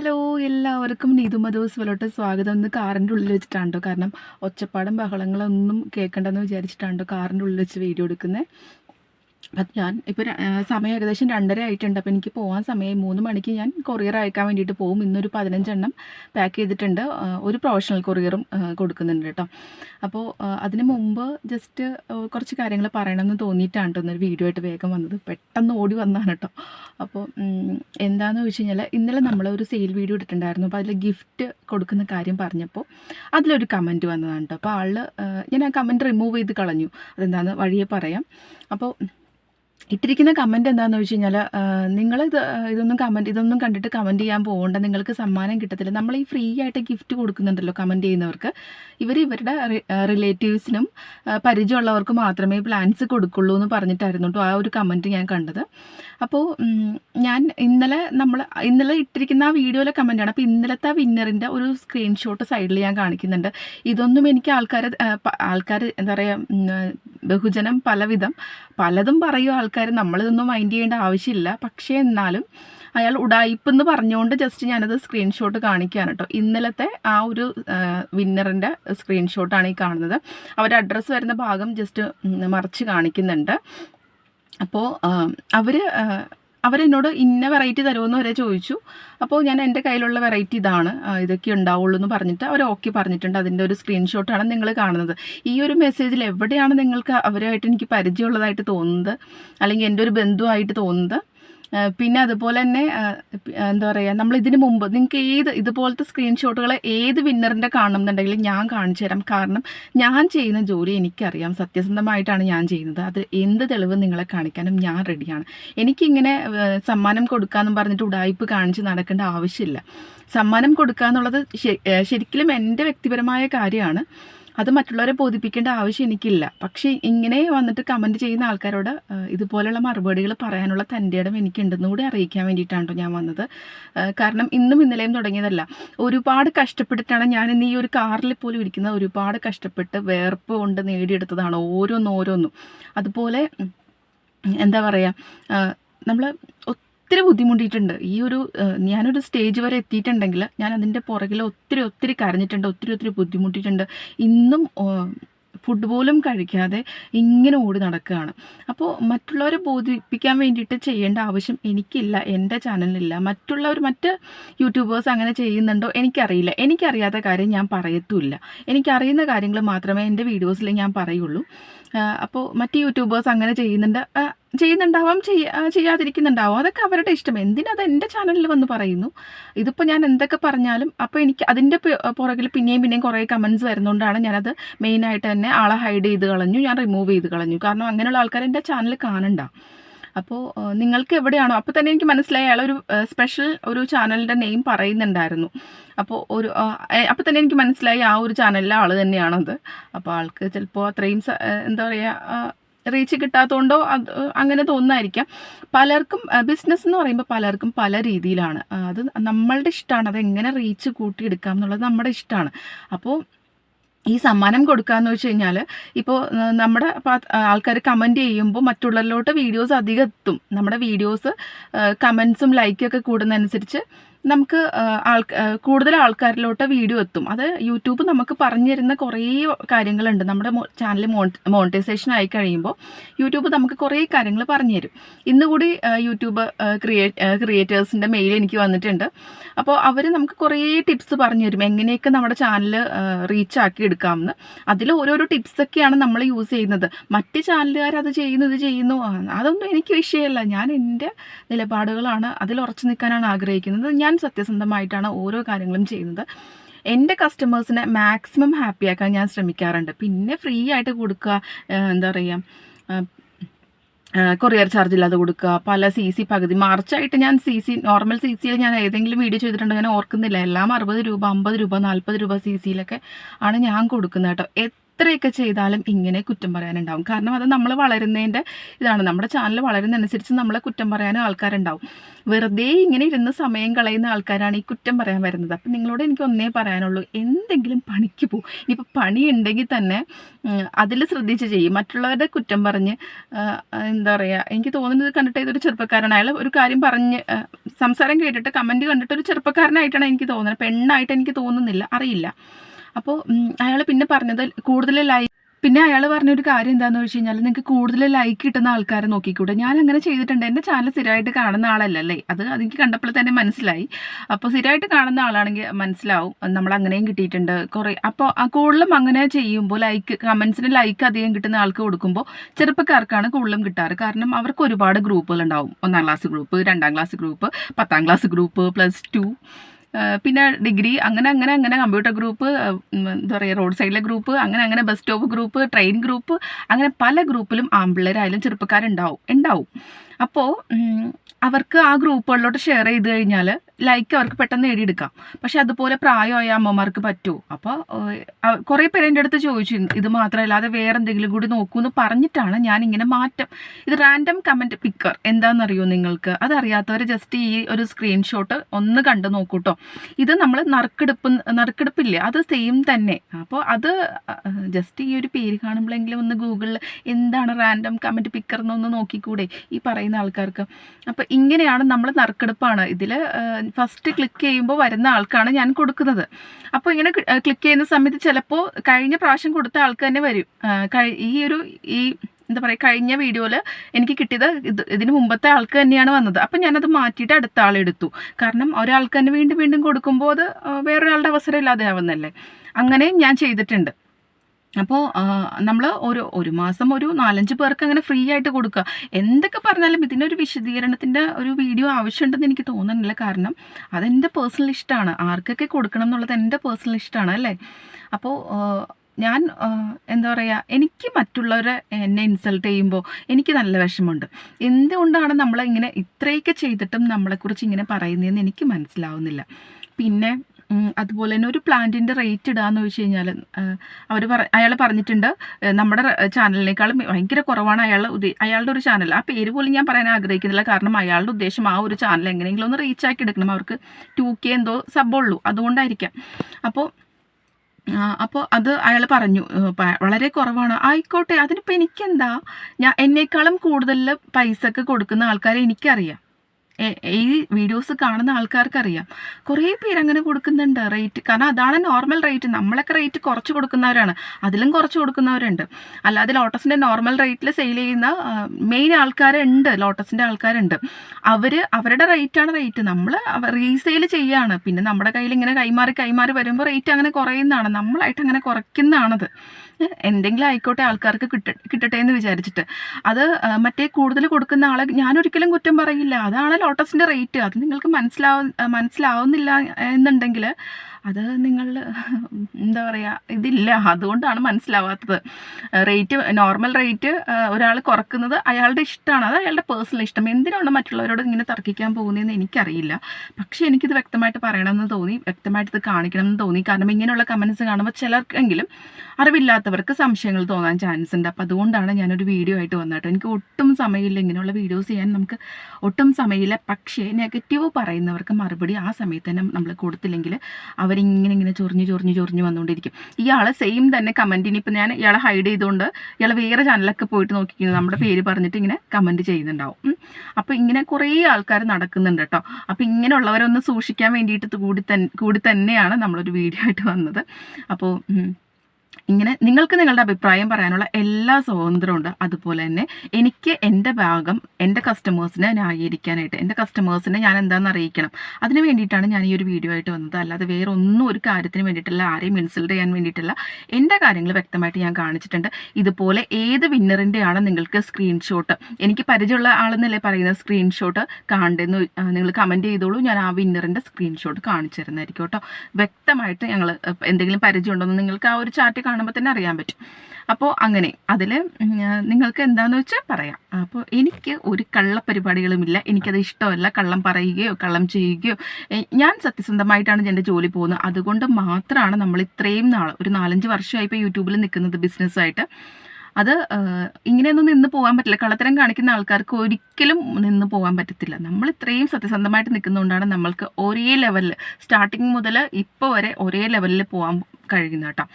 Hello എല്ലാവർക്കും നീതുമധുസ് വലോട്ട് സ്വാഗതം. ഇന്ന് കാറിന്റെ ഉള്ളിൽ വെച്ചിട്ടാണ് കാരണം ഒച്ചപ്പാടും ബഹളങ്ങളൊന്നും കേൾക്കണ്ടെന്ന് വിചാരിച്ചിട്ടാണ്ടോ കേട്ടോ കാറിന്റെ ഉള്ളിൽ വെച്ച് വീഡിയോ എടുക്കുന്നത് അപ്പം ഞാൻ ഇപ്പോൾ സമയം ഏകദേശം രണ്ടര ആയിട്ടുണ്ട്. അപ്പോൾ എനിക്ക് പോകാൻ സമയം മൂന്ന് മണിക്ക് ഞാൻ കൊറിയർ അയക്കാൻ വേണ്ടിയിട്ട് പോകും. ഇന്നൊരു പതിനഞ്ചെണ്ണം പാക്ക് ചെയ്തിട്ടുണ്ട്. ഒരു പ്രൊഫഷണൽ കൊറിയറും കൊടുക്കുന്നുണ്ട് കേട്ടോ. അപ്പോൾ അതിന് മുമ്പ് ജസ്റ്റ് കുറച്ച് കാര്യങ്ങൾ പറയണമെന്ന് തോന്നിയിട്ടാണ് കേട്ടോ ഇന്നൊരു വീഡിയോ ആയിട്ട് വേഗം വന്നത്. പെട്ടെന്ന് ഓടി വന്നതാണ് കേട്ടോ. അപ്പോൾ എന്താണെന്ന് ചോദിച്ചു കഴിഞ്ഞാൽ ഇന്നലെ നമ്മൾ ഒരു സെയിൽ വീഡിയോ ഇട്ടിട്ടുണ്ടായിരുന്നു. അപ്പോൾ അതിൽ ഗിഫ്റ്റ് കൊടുക്കുന്ന കാര്യം പറഞ്ഞപ്പോൾ അതിലൊരു കമന്റ് വന്നതാണ് കേട്ടോ. അപ്പോൾ ആൾ ഞാൻ ആ കമന്റ് റിമൂവ് ചെയ്ത് കളഞ്ഞു. അതെന്താണെന്ന് വഴിയെ പറയാം. അപ്പോൾ ഇട്ടിരിക്കുന്ന കമന്റ് എന്താണെന്ന് വെച്ച് കഴിഞ്ഞാൽ നിങ്ങൾ ഇത് ഇതൊന്നും കമന്റ് ഇതൊന്നും കണ്ടിട്ട് കമന്റ് ചെയ്യാൻ പോകണ്ട നിങ്ങൾക്ക് സമ്മാനം കിട്ടത്തില്ല. നമ്മൾ ഈ ഫ്രീ ആയിട്ട് ഗിഫ്റ്റ് കൊടുക്കുന്നുണ്ടല്ലോ കമന്റ് ചെയ്യുന്നവർക്ക്. ഇവർ ഇവരുടെ റിലേറ്റീവ്സിനും പരിചയമുള്ളവർക്ക് മാത്രമേ പ്ലാൻസ് കൊടുക്കുള്ളൂ എന്ന് പറഞ്ഞിട്ടായിരുന്നു കേട്ടോ ആ ഒരു കമന്റ് ഞാൻ കണ്ടത്. അപ്പോൾ ഞാൻ ഇന്നലെ നമ്മൾ ഇന്നലെ ഇട്ടിരിക്കുന്ന ആ വീഡിയോയിലെ കമന്റാണ് അപ്പോൾ ഇന്നലത്തെ വിന്നറിന്റെ ഒരു സ്ക്രീൻഷോട്ട് സൈഡിൽ ഞാൻ കാണിക്കുന്നുണ്ട്. ഇതൊന്നും എനിക്ക് ആൾക്കാർ ആൾക്കാർ എന്താ പറയുക ബഹുജനം പലവിധം പലതും പറയും നമ്മളിതൊന്നും മൈൻഡ് ചെയ്യേണ്ട ആവശ്യമില്ല. പക്ഷേ എന്നാലും അയാൾ ഉടായിപ്പ് എന്ന് പറഞ്ഞുകൊണ്ട് ജസ്റ്റ് ഞാനത് സ്ക്രീൻഷോട്ട് കാണിക്കുകയാണ് കേട്ടോ ഇന്നലത്തെ ആ ഒരു വിന്നറിന്റെ സ്ക്രീൻഷോട്ടാണ് ഈ കാണുന്നത്. അവരുടെ അഡ്രസ്സ് വരുന്ന ഭാഗം ജസ്റ്റ് മറിച്ച് കാണിക്കുന്നുണ്ട്. അപ്പോൾ അവർ അവരെന്നോട് ഇന്ന വെറൈറ്റി തരുമെന്ന് വരെ ചോദിച്ചു. അപ്പോൾ ഞാൻ എന്റെ കയ്യിലുള്ള വെറൈറ്റി ഇതാണ്. ഇതൊക്കെ ഉണ്ടാവുള്ളൂ എന്ന് പറഞ്ഞിട്ട് അവർ ഓക്കെ പറഞ്ഞിട്ടുണ്ട്. അതിന്റെ ഒരു സ്ക്രീൻഷോട്ടാണ് നിങ്ങൾ കാണുന്നത്. ഈ ഒരു മെസ്സേജിൽ എവിടെയാണ് നിങ്ങൾക്ക് അവരുമായിട്ട് എനിക്ക് പരിചയമുള്ളതായിട്ട് തോന്നുന്നത്? അല്ലെങ്കിൽ എന്റെ ഒരു ബന്ധുവായിട്ട് തോന്നുന്നത്? പിന്നെ അതുപോലെ തന്നെ എന്താ പറയുക നമ്മൾ ഇതിന് മുമ്പ് നിങ്ങൾക്ക് ഏത് ഇതുപോലത്തെ സ്ക്രീൻഷോട്ടുകൾ ഏത് വിന്നറിന്റെ കാണുന്നുണ്ടെങ്കിൽ ഞാൻ കാണിച്ചു തരാം. കാരണം ഞാൻ ചെയ്യുന്ന ജോലി എനിക്കറിയാം. സത്യസന്ധമായിട്ടാണ് ഞാൻ ചെയ്യുന്നത്. അത് എന്ത് തെളിവ് നിങ്ങളെ കാണിക്കാനും ഞാൻ റെഡിയാണ് എനിക്കിങ്ങനെ സമ്മാനം കൊടുക്കാമെന്നും പറഞ്ഞിട്ട് ഉടായ്പ് കാണിച്ച് നടക്കേണ്ട ആവശ്യമില്ല. സമ്മാനം കൊടുക്കുക എന്നുള്ളത് ശരിക്കും എന്റെ വ്യക്തിപരമായ കാര്യമാണ്. അത് മറ്റുള്ളവരെ ബോധിപ്പിക്കേണ്ട ആവശ്യം എനിക്കില്ല. പക്ഷേ ഇങ്ങനെ വന്നിട്ട് കമന്റ് ചെയ്യുന്ന ആൾക്കാരോട് ഇതുപോലെയുള്ള മറുപടികൾ പറയാനുള്ള തന്റെ ഇടം എനിക്കുണ്ടെന്ന് കൂടി അറിയിക്കാൻ വേണ്ടിയിട്ടാണ് ട്ടോ ഞാൻ വന്നത്. കാരണം ഇന്നും ഇന്നലെയും തുടങ്ങിയതല്ല. ഒരുപാട് കഷ്ടപ്പെട്ടിട്ടാണ് ഞാൻ ഇന്ന് ഈ ഒരു കാറിൽ പോലും ഇരിക്കുന്നത്. ഒരുപാട് കഷ്ടപ്പെട്ട് വേർപ്പ് കൊണ്ട് നേടിയെടുത്തതാണ് ഓരോന്നോരോന്നും ഓരോന്നും. അതുപോലെ എന്താ പറയുക നമ്മൾ ഒത്തിരി ബുദ്ധിമുട്ടിയിട്ടുണ്ട്. ഈ ഒരു ഞാനൊരു സ്റ്റേജ് വരെ എത്തിയിട്ടുണ്ടെങ്കിൽ ഞാൻ അതിന്റെ പുറകിൽ ഒത്തിരി ഒത്തിരി കരഞ്ഞിട്ടുണ്ട് ഒത്തിരി ഒത്തിരി ബുദ്ധിമുട്ടിയിട്ടുണ്ട്. ഇന്നും ഫുഡ് പോലും കഴിക്കാതെ ഇങ്ങനെ ഓടി നടക്കുകയാണ്. അപ്പോൾ മറ്റുള്ളവരെ ബോധിപ്പിക്കാൻ വേണ്ടിയിട്ട് ചെയ്യേണ്ട ആവശ്യം എനിക്കില്ല എന്റെ ചാനലിനില്ല മറ്റുള്ളവർ മറ്റ് യൂട്യൂബേഴ്സ് അങ്ങനെ ചെയ്യുന്നുണ്ടോ എനിക്കറിയില്ല. എനിക്കറിയാത്ത കാര്യം ഞാൻ പറയത്തുമില്ല. എനിക്കറിയുന്ന കാര്യങ്ങൾ മാത്രമേ എന്റെ വീഡിയോസിൽ ഞാൻ പറയുള്ളൂ. അപ്പോൾ മറ്റ് യൂട്യൂബേഴ്സ് അങ്ങനെ ചെയ്യുന്നുണ്ട്. ചെയ്യുന്നുണ്ടാവാം ചെയ്യാതിരിക്കുന്നുണ്ടാവാം. അതൊക്കെ അവരുടെ ഇഷ്ടം. എന്തിനാ എന്തിനത് എന്റെ ചാനലിൽ വന്ന് പറയുന്നു? ഇതിപ്പോൾ ഞാൻ എന്തൊക്കെ പറഞ്ഞാലും അപ്പോൾ എനിക്ക് അതിന്റെ പുറകിൽ പിന്നെയും പിന്നെയും കുറേ കമൻസ് വരുന്നതുകൊണ്ടാണ് ഞാനത് മെയിനായിട്ട് തന്നെ ആളെ ഹൈഡ് ചെയ്ത് കളഞ്ഞു ഞാൻ റിമൂവ് ചെയ്ത് കളഞ്ഞു. കാരണം അങ്ങനെയുള്ള ആൾക്കാർ എന്റെ ചാനൽ കാണണ്ട. അപ്പോൾ നിങ്ങൾക്ക് എവിടെയാണോ അപ്പോൾ തന്നെ എനിക്ക് മനസ്സിലായി അയാൾ ഒരു സ്പെഷ്യൽ ഒരു ചാനലിന്റെ നെയിം പറയുന്നുണ്ടായിരുന്നു. അപ്പോൾ ഒരു അപ്പോൾ തന്നെ എനിക്ക് മനസ്സിലായി ആ ഒരു ചാനലിലെ ആൾ തന്നെയാണത്. അപ്പോൾ ആൾക്ക് ചിലപ്പോൾ അത്രയും എന്താ പറയുക റീച്ച് കിട്ടാത്തതുകൊണ്ടോ അത് അങ്ങനെ തോന്നുന്നതായിരിക്കാം. പലർക്കും ബിസിനസ് എന്ന് പറയുമ്പോൾ പലർക്കും പല രീതിയിലാണ്. അത് നമ്മളുടെ ഇഷ്ടമാണ് അത് എങ്ങനെ റീച്ച് കൂട്ടിയെടുക്കാം എന്നുള്ളത് നമ്മുടെ ഇഷ്ടമാണ് അപ്പോൾ ഈ സമ്മാനം കൊടുക്കാന്ന് വെച്ച് കഴിഞ്ഞാൽ ഇപ്പോൾ നമ്മുടെ ആൾക്കാർ കമന്റ് ചെയ്യുമ്പോൾ മറ്റുള്ളവരിലോട്ട് വീഡിയോസ് അധികം എത്തും. നമ്മുടെ വീഡിയോസ് കമൻസും ലൈക്കൊക്കെ കൂടുന്നതനുസരിച്ച് നമുക്ക് ആൾ കൂടുതൽ ആൾക്കാരിലോട്ട് വീഡിയോ എത്തും. അത് യൂട്യൂബ് നമുക്ക് പറഞ്ഞു തരുന്ന കുറേ കാര്യങ്ങളുണ്ട്. നമ്മുടെ ചാനൽ മോണിറ്റൈസേഷൻ ആയി കഴിയുമ്പോൾ യൂട്യൂബ് നമുക്ക് കുറേ കാര്യങ്ങൾ പറഞ്ഞു തരും ഇന്ന് കൂടി യൂട്യൂബ് ക്രിയേ ക്രിയേറ്റേഴ്സിന്റെ മെയിൽ എനിക്ക് വന്നിട്ടുണ്ട്. അപ്പോൾ അവർ നമുക്ക് കുറേ ടിപ്സ് പറഞ്ഞു തരും. എങ്ങനെയൊക്കെ നമ്മുടെ ചാനൽ റീച്ച് ആക്കി എടുക്കാമെന്ന്. അതിൽ ഓരോരോ ടിപ്സൊക്കെയാണ് നമ്മൾ യൂസ് ചെയ്യുന്നത്. മറ്റ് ചാനലുകാർ അത് ചെയ്യുന്നു ഇത് ചെയ്യുന്നു. അതൊന്നും എനിക്ക് വിഷയമല്ല. ഞാൻ എന്റെ നിലപാടുകളാണ് അതിൽ ഉറച്ചു നിൽക്കാനാണ് ആഗ്രഹിക്കുന്നത്. ഞാൻ സത്യസന്ധമായിട്ടാണ് ഓരോ കാര്യങ്ങളും ചെയ്യുന്നത്. എന്റെ കസ്റ്റമേഴ്സിനെ മാക്സിമം ഹാപ്പിയാക്കാൻ ഞാൻ ശ്രമിക്കാറുണ്ട്. പിന്നെ ഫ്രീ ആയിട്ട് കൊടുക്കുക എന്താ പറയുക കൊറിയർ ചാർജ് ഇല്ലാതെ കൊടുക്കുക പല സി സി പകുതി മാർച്ചായിട്ട് ഞാൻ സി സി നോർമൽ സി സിയിൽ ഞാൻ ഏതെങ്കിലും വീഡിയോ ചെയ്തിട്ടുണ്ടോ ഞാൻ ഓർക്കുന്നില്ല. എല്ലാം അറുപത് രൂപ അമ്പത് രൂപ നാൽപ്പത് രൂപ സി സിയിലൊക്കെ ആണ് ഞാൻ കൊടുക്കുന്നത് കേട്ടോ. എത്രയൊക്കെ ചെയ്താലും ഇങ്ങനെ കുറ്റം പറയാനുണ്ടാവും. കാരണം അത് നമ്മൾ വളരുന്നതിന്റെ ഇതാണ്. നമ്മുടെ ചാനൽ വളരുന്നതനുസരിച്ച് നമ്മളെ കുറ്റം പറയാനും ആൾക്കാരുണ്ടാവും. വെറുതെ ഇങ്ങനെ ഇരുന്ന് സമയം കളയുന്ന ആൾക്കാരാണ് ഈ കുറ്റം പറയാൻ വരുന്നത്. അപ്പം നിങ്ങളോട് എനിക്ക് ഒന്നേ പറയാനുള്ളൂ. എന്തെങ്കിലും പണിക്ക് പോകും ഇനിയിപ്പോൾ പണി ഉണ്ടെങ്കിൽ തന്നെ അതിൽ ശ്രദ്ധിച്ച് ചെയ്യും. മറ്റുള്ളവരുടെ കുറ്റം പറഞ്ഞ് എന്താ പറയുക എനിക്ക് തോന്നുന്നത് കണ്ടിട്ട് ഇതൊരു ചെറുപ്പക്കാരനാണ്. അയാൾ ഒരു കാര്യം പറഞ്ഞ് സംസാരം കേട്ടിട്ട് കമന്റ് കണ്ടിട്ട് ഒരു ചെറുപ്പക്കാരനായിട്ടാണ് എനിക്ക് തോന്നുന്നത്. പെണ്ണായിട്ട് എനിക്ക് തോന്നുന്നില്ല. അറിയില്ല. അപ്പോൾ അയാൾ പിന്നെ പറഞ്ഞത് കൂടുതൽ ലൈക്ക് പിന്നെ അയാൾ പറഞ്ഞൊരു കാര്യം എന്താണെന്ന് വെച്ച് കഴിഞ്ഞാൽ നിങ്ങൾക്ക് കൂടുതൽ ലൈക്ക് കിട്ടുന്ന ആൾക്കാരെ നോക്കിക്കൂടെ. ഞാൻ അങ്ങനെ ചെയ്തിട്ടുണ്ട്. എന്റെ ചാനൽ സ്ഥിരമായിട്ട് കാണുന്ന ആളല്ലല്ലേ? അത് അതെനിക്ക് കണ്ടപ്പോൾ തന്നെ മനസ്സിലായി. അപ്പോൾ സ്ഥിരമായിട്ട് കാണുന്ന ആളാണെങ്കിൽ മനസ്സിലാവും. നമ്മൾ അങ്ങനെയും കിട്ടിയിട്ടുണ്ട്. കുറേ അപ്പോൾ കൂടുതലും അങ്ങനെ ചെയ്യുമ്പോൾ ലൈക്ക് കമൻസിന് ലൈക്ക് അധികം കിട്ടുന്ന ആൾക്ക് കൊടുക്കുമ്പോൾ ചെറുപ്പക്കാർക്കാണ് കൂടുതലും കിട്ടാറ്. കാരണം അവർക്ക് ഒരുപാട് ഗ്രൂപ്പുകൾ ഉണ്ടാവും. ഒന്നാം ക്ലാസ് ഗ്രൂപ്പ് രണ്ടാം ക്ലാസ് ഗ്രൂപ്പ് പത്താം ക്ലാസ് ഗ്രൂപ്പ് പ്ലസ് ടു പിന്നെ ഡിഗ്രി അങ്ങനെ അങ്ങനെ അങ്ങനെ കമ്പ്യൂട്ടർ ഗ്രൂപ്പ് എന്താ പറയുക റോഡ് സൈഡിലെ ഗ്രൂപ്പ് അങ്ങനെ അങ്ങനെ bus stop group train group അങ്ങനെ പല ഗ്രൂപ്പിലും ആമ്പിള്ളേരായാലും ചെറുപ്പക്കാരുണ്ടാവും ഉണ്ടാവും. അപ്പോൾ അവർക്ക് ആ ഗ്രൂപ്പുകളിലോട്ട് ഷെയർ ചെയ്ത് കഴിഞ്ഞാൽ ലൈക്ക് അവർക്ക് പെട്ടെന്ന് നേടിയെടുക്കാം. പക്ഷെ അതുപോലെ പ്രായമായ അമ്മമാർക്ക് പറ്റുമോ അപ്പോൾ കുറേ പേര് എന്റെ അടുത്ത് ചോദിച്ചു ഇത് മാത്രമല്ലാതെ വേറെ എന്തെങ്കിലും കൂടി നോക്കൂ എന്ന് പറഞ്ഞിട്ടാണ് ഞാൻ ഇങ്ങനെ മാറ്റം. ഇത് റാൻഡം കമന്റ് പിക്കർ എന്താണെന്നറിയോ നിങ്ങൾക്ക്? അതറിയാത്തവർ ജസ്റ്റ് ഈ ഒരു സ്ക്രീൻഷോട്ട് ഒന്ന് കണ്ടു നോക്കൂട്ടോ. ഇത് നമ്മൾ നറുക്കെടുപ്പ് നറുക്കെടുപ്പില്ലേ? അത് സെയിം തന്നെ. അപ്പോൾ അത് ജസ്റ്റ് ഈ ഒരു പേര് കാണുമ്പോഴെങ്കിലും ഒന്ന് ഗൂഗിളിൽ എന്താണ് റാൻഡം കമന്റ് പിക്കർ എന്നൊന്ന് നോക്കിക്കൂടെ ഈ പറയുന്ന ആൾക്കാർക്ക്. അപ്പോൾ ഇങ്ങനെയാണ് നമ്മൾ നറുക്കെടുപ്പാണ്. ഇതിൽ ഫസ്റ്റ് ക്ലിക്ക് ചെയ്യുമ്പോൾ വരുന്ന ആൾക്കാണ് ഞാൻ കൊടുക്കുന്നത്. അപ്പോൾ ഇങ്ങനെ ക്ലിക്ക് ചെയ്യുന്ന സമയത്ത് ചിലപ്പോൾ കഴിഞ്ഞ പ്രാവശ്യം കൊടുത്ത ആൾക്ക് തന്നെ വരും. ഈ ഒരു ഈ എന്താ പറയുക കഴിഞ്ഞ വീഡിയോയിൽ എനിക്ക് കിട്ടിയത് ഇത് ഇതിന് മുമ്പത്തെ ആൾക്ക് തന്നെയാണ് വന്നത്. അപ്പം ഞാനത് മാറ്റിയിട്ട് അടുത്ത ആളെടുത്തു കാരണം ഒരാൾക്ക് തന്നെ വീണ്ടും വീണ്ടും കൊടുക്കുമ്പോൾ അത് വേറൊരാളുടെ അവസരം ഇല്ലാതെ ആവുന്നല്ലേ അങ്ങനെയും ഞാൻ ചെയ്തിട്ടുണ്ട്. അപ്പോൾ നമ്മൾ ഒരു ഒരു മാസം ഒരു നാലഞ്ച് പേർക്ക് അങ്ങനെ ഫ്രീ ആയിട്ട് കൊടുക്കുക എന്തൊക്കെ പറഞ്ഞാലും ഇതിന്റെ ഒരു വിശദീകരണത്തിന്റെ ഒരു വീഡിയോ ആവശ്യമുണ്ടെന്ന് എനിക്ക് തോന്നുന്നില്ല. കാരണം അതെന്റെ പേഴ്സണൽ ഇഷ്ടമാണ് ആർക്കൊക്കെ കൊടുക്കണം എന്നുള്ളത് എന്റെ പേഴ്സണൽ ഇഷ്ടമാണ് അല്ലേ? അപ്പോൾ ഞാൻ എന്താ പറയുക എനിക്ക് മറ്റുള്ളവരെ എന്നെ ഇൻസൾട്ട് ചെയ്യുമ്പോൾ എനിക്ക് നല്ല വിഷമമുണ്ട്. എന്തുകൊണ്ടാണ് നമ്മൾ ഇങ്ങനെ ഇത്രയൊക്കെ ചെയ്തിട്ടും നമ്മളെക്കുറിച്ച് ഇങ്ങനെ പറയുന്നതെന്ന് എനിക്ക് മനസ്സിലാവുന്നില്ല. പിന്നെ അതുപോലെ തന്നെ ഒരു പ്ലാന്റിന്റെ റേറ്റ് ഇടാന്ന് വെച്ച് കഴിഞ്ഞാൽ അവർ പറ അയാൾ പറഞ്ഞിട്ടുണ്ട് നമ്മുടെ ചാനലിനേക്കാളും ഭയങ്കര കുറവാണ് അയാൾ അയാളുടെ ഒരു ചാനൽ. ആ പേര് പോലും ഞാൻ പറയാൻ ആഗ്രഹിക്കുന്നില്ല. കാരണം അയാളുടെ ഉദ്ദേശം ആ ഒരു ചാനൽ എങ്ങനെയെങ്കിലും ഒന്ന് റീച്ച് ആക്കി എടുക്കണം. അവർക്ക് ടു കെ എന്തോ സബുള്ളൂ അതുകൊണ്ടായിരിക്കാം. അപ്പോൾ അപ്പോൾ അത് അയാൾ പറഞ്ഞു വളരെ കുറവാണ്. ആയിക്കോട്ടെ അതിനിപ്പോൾ എനിക്കെന്താ? ഞാൻ എന്നേക്കാളും കൂടുതൽ പൈസ ഒക്കെ കൊടുക്കുന്ന ആൾക്കാരെ എനിക്കറിയാം. ഈ വീഡിയോസ് കാണുന്ന ആൾക്കാർക്കറിയാം. കുറേ പേര് അങ്ങനെ കൊടുക്കുന്നുണ്ട് റേറ്റ്. കാരണം അതാണ് നോർമൽ റേറ്റ്. നമ്മളൊക്കെ റേറ്റ് കുറച്ച് കൊടുക്കുന്നവരാണ്. അതിലും കുറച്ച് കൊടുക്കുന്നവരുണ്ട്. അല്ലാതെ ലോട്ടസിന്റെ നോർമൽ റേറ്റിൽ സെയിൽ ചെയ്യുന്ന മെയിൻ ആൾക്കാരുണ്ട്. ലോട്ടസിന്റെ ആൾക്കാരുണ്ട്. അവർ അവരുടെ റേറ്റാണ് റേറ്റ്. നമ്മൾ റീസെയിൽ ചെയ്യാണ്. പിന്നെ നമ്മുടെ കയ്യിൽ ഇങ്ങനെ കൈമാറി കൈമാറി വരുമ്പോൾ റേറ്റ് അങ്ങനെ കുറയുന്നതാണ്. നമ്മളായിട്ട് അങ്ങനെ കുറയ്ക്കുന്നതാണത്. എന്തെങ്കിലും ആയിക്കോട്ടെ ആൾക്കാർക്ക് കിട്ട കിട്ടട്ടെ എന്ന് വിചാരിച്ചിട്ട്. അത് മറ്റേ കൂടുതൽ കൊടുക്കുന്ന ആളെ ഞാനൊരിക്കലും കുറ്റം പറയില്ല. അതാണ് ലോട്ടസിന്റെ റേറ്റ് അത് നിങ്ങൾക്ക് മനസ്സിലാവ മനസ്സിലാവുന്നില്ല എന്നുണ്ടെങ്കിൽ അത് നിങ്ങൾ എന്താ പറയുക ഇതില്ല. അതുകൊണ്ടാണ് മനസ്സിലാവാത്തത്. റേറ്റ് നോർമൽ റേറ്റ് ഒരാൾ കുറക്കുന്നത് അയാളുടെ ഇഷ്ടമാണ്. അത് അയാളുടെ പേഴ്സണൽ ഇഷ്ടം. എന്തിനാണ് മറ്റുള്ളവരോട് ഇങ്ങനെ തർക്കിക്കാൻ പോകുന്നതെന്ന് എനിക്കറിയില്ല. പക്ഷേ എനിക്കിത് വ്യക്തമായിട്ട് പറയണമെന്ന് തോന്നി വ്യക്തമായിട്ട് ഇത് കാണിക്കണം എന്ന് തോന്നി. കാരണം ഇങ്ങനെയുള്ള കമൻസ് കാണുമ്പോൾ ചിലർക്കെങ്കിലും അറിവില്ലാത്തവർക്ക് സംശയങ്ങൾ തോന്നാൻ ചാൻസ് ഉണ്ട്. അപ്പോൾ അതുകൊണ്ടാണ് ഞാനൊരു വീഡിയോ ആയിട്ട് വന്നിട്ട് എനിക്ക് ഒട്ടും സമയമില്ല ഇങ്ങനെയുള്ള വീഡിയോസ് ചെയ്യാൻ. നമുക്ക് ഒട്ടും സമയമില്ല. പക്ഷേ നെഗറ്റീവ് പറയുന്നവർക്ക് മറുപടി ആ സമയത്ത് തന്നെ നമ്മൾ കൊടുത്തില്ലെങ്കിൽ അവരിങ്ങനെ ഇങ്ങനെ ചൊറിഞ്ഞ് ചൊറിഞ്ഞ് ചൊറിഞ്ഞ് വന്നുകൊണ്ടിരിക്കും ഇയാൾ സെയിം തന്നെ കമന്റിന് ഇപ്പം ഞാൻ ഇയാളെ ഹൈഡ് ചെയ്തുകൊണ്ട് ഇയാൾ വേറെ ചാനലൊക്കെ പോയിട്ട് നോക്കിക്കുന്നു നമ്മുടെ പേര് പറഞ്ഞിട്ട് ഇങ്ങനെ കമന്റ് ചെയ്യുന്നുണ്ടാവും. അപ്പോൾ ഇങ്ങനെ കുറേ ആൾക്കാർ നടക്കുന്നുണ്ട് കേട്ടോ അപ്പോൾ ഇങ്ങനെയുള്ളവരൊന്ന് സൂക്ഷിക്കാൻ വേണ്ടിയിട്ട് കൂടി തന്നെ കൂടി തന്നെയാണ് നമ്മളൊരു വീഡിയോ ആയിട്ട് വന്നത്. അപ്പോൾ. ഇങ്ങനെ നിങ്ങൾക്ക് നിങ്ങളുടെ അഭിപ്രായം പറയാനുള്ള എല്ലാ സ്വാതന്ത്ര്യമുണ്ട്. അതുപോലെ തന്നെ എനിക്ക് എന്റെ ഭാഗം എന്റെ കസ്റ്റമേഴ്സിനെ ന്യായീകരിക്കാനായിട്ട് എന്റെ കസ്റ്റമേഴ്സിനെ ഞാൻ എന്താണെന്ന് അറിയിക്കണം. അതിന് വേണ്ടിയിട്ടാണ് ഞാൻ ഈ ഒരു വീഡിയോ ആയിട്ട് വന്നത്. അല്ലാതെ വേറെ ഒന്നും ഒരു കാര്യത്തിന് വേണ്ടിയിട്ടല്ല ആരെയും ഇൻസൾട്ട് ചെയ്യാൻ വേണ്ടിയിട്ടല്ല. എന്റെ കാര്യങ്ങൾ വ്യക്തമായിട്ട് ഞാൻ കാണിച്ചിട്ടുണ്ട്. ഇതുപോലെ ഏത് വിന്നറിന്റെയാണ് നിങ്ങൾക്ക് സ്ക്രീൻഷോട്ട് എനിക്ക് പരിചയമുള്ള ആളെന്നല്ലേ പറയുന്നത്? സ്ക്രീൻഷോട്ട് കാണണ്ടെന്ന് നിങ്ങൾ കമന്റ് ചെയ്തോളൂ. ഞാൻ ആ വിന്നറിന്റെ സ്ക്രീൻഷോട്ട് കാണിച്ചു തരുന്നതായിരിക്കും കേട്ടോ. വ്യക്തമായിട്ട് ഞങ്ങൾ എന്തെങ്കിലും പരിചയമുണ്ടോ എന്ന് നിങ്ങൾക്ക് ആ ഒരു ചാറ്റ് ക്ലാരിറ്റി കാണുമ്പോൾ തന്നെ അറിയാൻ പറ്റും. അപ്പോൾ അങ്ങനെ അതിൽ നിങ്ങൾക്ക് എന്താണെന്ന് വെച്ചാൽ പറയാം. അപ്പോൾ എനിക്ക് ഒരു കള്ള പരിപാടികളുമില്ല എനിക്കത് ഇഷ്ടമല്ല. കള്ളം പറയുകയോ കള്ളം ചെയ്യുകയോ ഞാൻ സത്യസന്ധമായിട്ടാണ് എന്റെ ജോലി പോകുന്നത്. അതുകൊണ്ട് മാത്രമാണ് നമ്മൾ ഇത്രയും നാൾ ഒരു നാലഞ്ച് വർഷമായി ഇപ്പോൾ യൂട്യൂബിൽ നിൽക്കുന്നത് ബിസിനസ്സായിട്ട്. അത് ഇങ്ങനെയൊന്നും നിന്ന് പോകാൻ പറ്റില്ല. കള്ളത്തരം കാണിക്കുന്ന ആൾക്കാർക്ക് ഒരിക്കലും നിന്ന് പോകാൻ പറ്റത്തില്ല. നമ്മൾ ഇത്രയും സത്യസന്ധമായിട്ട് നിൽക്കുന്നതുകൊണ്ടാണ് നമ്മൾക്ക് ഒരേ ലെവലിൽ സ്റ്റാർട്ടിങ് മുതൽ ഇപ്പോൾ വരെ ഒരേ ലെവലിൽ പോകാൻ കഴിയുന്നത് കേട്ടോ.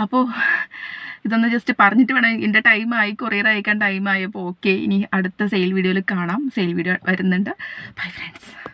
അപ്പോൾ ഇതൊന്ന് ജസ്റ്റ് പറഞ്ഞിട്ട് വേണം. എന്റെ ടൈമായി കൊറിയർ അയക്കാൻ ടൈമായപ്പോൾ ഓക്കെ ഇനി അടുത്ത സെയിൽ വീഡിയോയിൽ കാണാം. സെയിൽ വീഡിയോ വരുന്നുണ്ട്. Bye friends